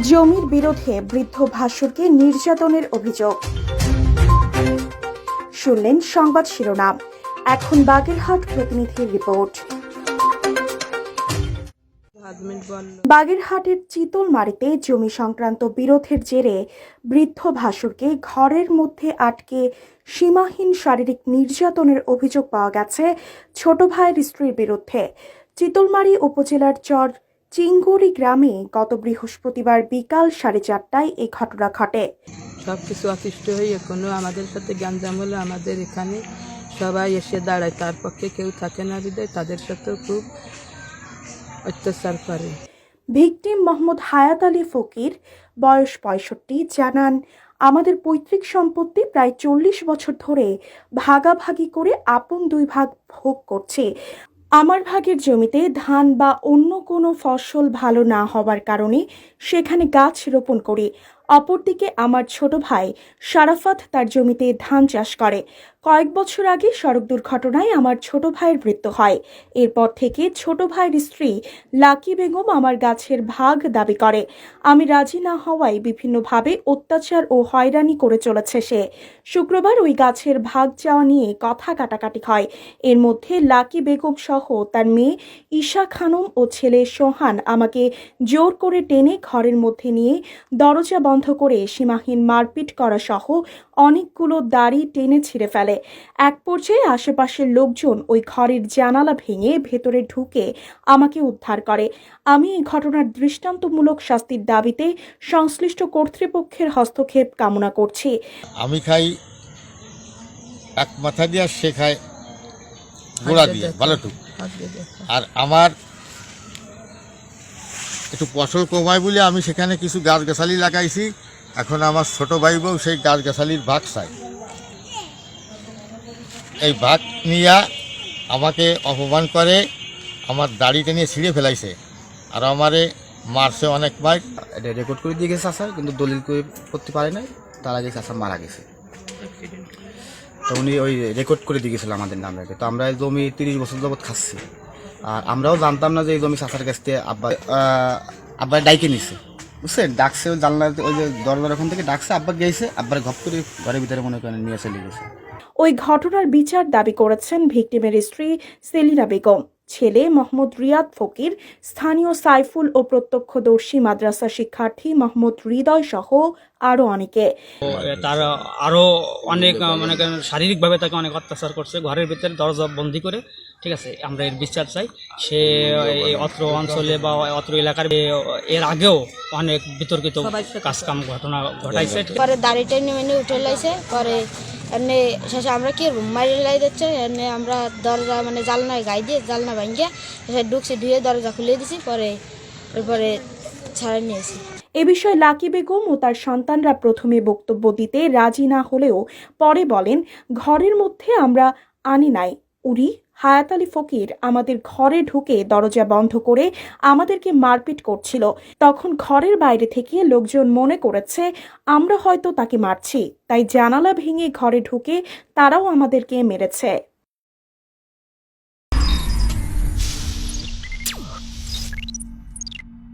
জমির বিরোধে বৃদ্ধ ভাসুরকে নির্যাতনের অভিযোগ। শুনলেন সংবাদ শিরোনাম। এখন বাগেরহাট প্রতিনিধির রিপোর্ট। বাগেরহাটের চিতলমারিতে জমি সংক্রান্ত বিরোধের জেরে বৃদ্ধ ভাসুরকে ঘরের মধ্যে আটকে সীমাহীন শারীরিক নির্যাতনের অভিযোগ পাওয়া গেছে ছোট ভাইয়ের স্ত্রীর বিরুদ্ধে। চিতলমারি উপজেলার চর চিঙ্গুরি গ্রামে গত বৃহস্পতিবার বিকাল সাড়ে চারটায় এই ঘটনা ঘটে। সব কিছু অতিষ্ঠ হয়ে কোনো আমাদের সাথে গ্যাঞ্জাম হলে আমাদের এখানে সবাই এসে দাঁড়ায়। তার পক্ষে কেউ থাকে না বিদায় তাদের সাথেও খুব অত্যাচার করে। ভিকটিম মোহাম্মদ হায়াত আলী ফকির বয়স পঁয়ষট্টি জানান আমাদের পৈতৃক সম্পত্তি প্রায় চল্লিশ বছর ধরে ভাগাভাগি করে আপন দুই ভাগ ভোগ করছে। আমার ভাগের জমিতে ধান বা অন্য কোনো ফসল ভালো না হওয়ার কারণে সেখানে গাছ রোপণ করি। অপরদিকে আমার ছোট ভাই শারাফাত তার জমিতে ধান চাষ করে। কয়েক বছর আগে সড়ক দুর্ঘটনায় আমার ছোট ভাইয়ের মৃত্যু হয়। এরপর থেকে ছোট ভাইয়ের স্ত্রী লাকি বেগম আমার গাছের ভাগ দাবি করে। আমি রাজি না হওয়ায় বিভিন্নভাবে অত্যাচার ও হয়রানি করে চলেছে সে। শুক্রবার ওই গাছের ভাগ চাওয়া নিয়ে কথা কাটাকাটি হয়। এর মধ্যে লাকি বেগম সহ তার মেয়ে ঈশা খানম ও ছেলে সোহান আমাকে জোর করে টেনে ঘরের মধ্যে নিয়ে দরজা বন্ধ করে সীমাহীন মারপিট করা সহ অনেকগুলো দাড়ি টেনে ছিঁড়ে ফেলে। এক পর্যায়ে আশেপাশের লোকজন ওই ঘরের জানালা ভেঙে ভেতরে ঢুকে আমাকে উদ্ধার করে। আমি এই ঘটনার দৃষ্টান্তমূলক শাস্তির দাবিতে সংশ্লিষ্ট কর্তৃপক্ষের হস্তক্ষেপ কামনা করছি। আমি খাই এক মাথা দিয়ে আর সে গোড়া দিয়ে ভালোটুক আর আমার একটু ফসল কমায় বলে আমি সেখানে কিছু গাছ গাছালি লাগাইছি। এখন আমার ছোট ভাই বউ সেই গাছ গাছালির ভাগ চাই এই ভাগ নিয়ে আমাকে অপমান করে, আমার দাড়িটা নিয়ে ছিঁড়ে ফেলাইছে। আর আমারে মারছে অনেক মার এটা রেকর্ড করে দিয়ে গেছে চাষা কিন্তু দলিল করে করতে পারে নাই। তার আগে চাষা মারা গেছে। তো উনি ওই রেকর্ড করে দিয়ে গেছিল আমাদের নাম তো আমরা জমি তিরিশ বছর যাবৎ খাচ্ছি। আর আমরাও জানতাম না যে এই জমি চাষার কাছ থেকে আব্বা আব্বা ডাইকে নিছে। বুঝছেন? ডাকছে ওই জানলা ওই যে দরজার ওখান থেকে ডাকছে আব্বা গেছে আব্বার ঘপ করে ঘরের ভিতরে মনে করেন নিয়ে চলে গেছে। ওই ঘটনার বিচার দাবি করেছেন ভিকটিমের স্ত্রী সেলিনা বেগম। ছেলে মোহাম্মদ রিয়াদ ফকির স্থানীয় সাইফুল ও প্রত্যক্ষদর্শী মাদ্রাসা শিক্ষার্থী মোহাম্মদ হৃদয় সহ আরও অনেকে। তার আরও অনেক মনে শারীরিকভাবে তাকে অনেক অত্যাচার করছে। ঘরের ভিতরে দরজা বন্দি করে ঠিক আছে আমরা এর বিচার চাই। সে এই অত্র অঞ্চলে বা অত্র এলাকার এর আগেও অনেক বিতর্কিত কাজকাম ঘটনা ঘটাইছে। পরে দাড়ি টেনে মেনে উঠে লাইছে পরে এমনি শেষে আমরা কি মারি লাই দিচ্ছে এমনি আমরা দরজা মানে জালনায় গাই দিয়ে জালনা ভাঙিয়ে শেষে ঢুকছি ধুয়ে দরজা খুলে দিছি পরে এরপরে ছাড়া নিয়েছি এ বিষয়ে লাকি বেগম ও তার সন্তানরা প্রথমে বক্তব্য দিতে রাজি না হলেও পরে বলেন ঘরের মধ্যে আমরা আনি নাই। উরি হায়াত আলী ফকির আমাদের ঘরে ঢুকে দরজা বন্ধ করে আমাদেরকে মারপিট করছিল। তখন ঘরের বাইরে থেকে লোকজন মনে করেছে, আমরা হয়তো তাকে মারছি। তাই জানালা ভেঙে ঘরে ঢুকে তারাও আমাদেরকে মেরেছে।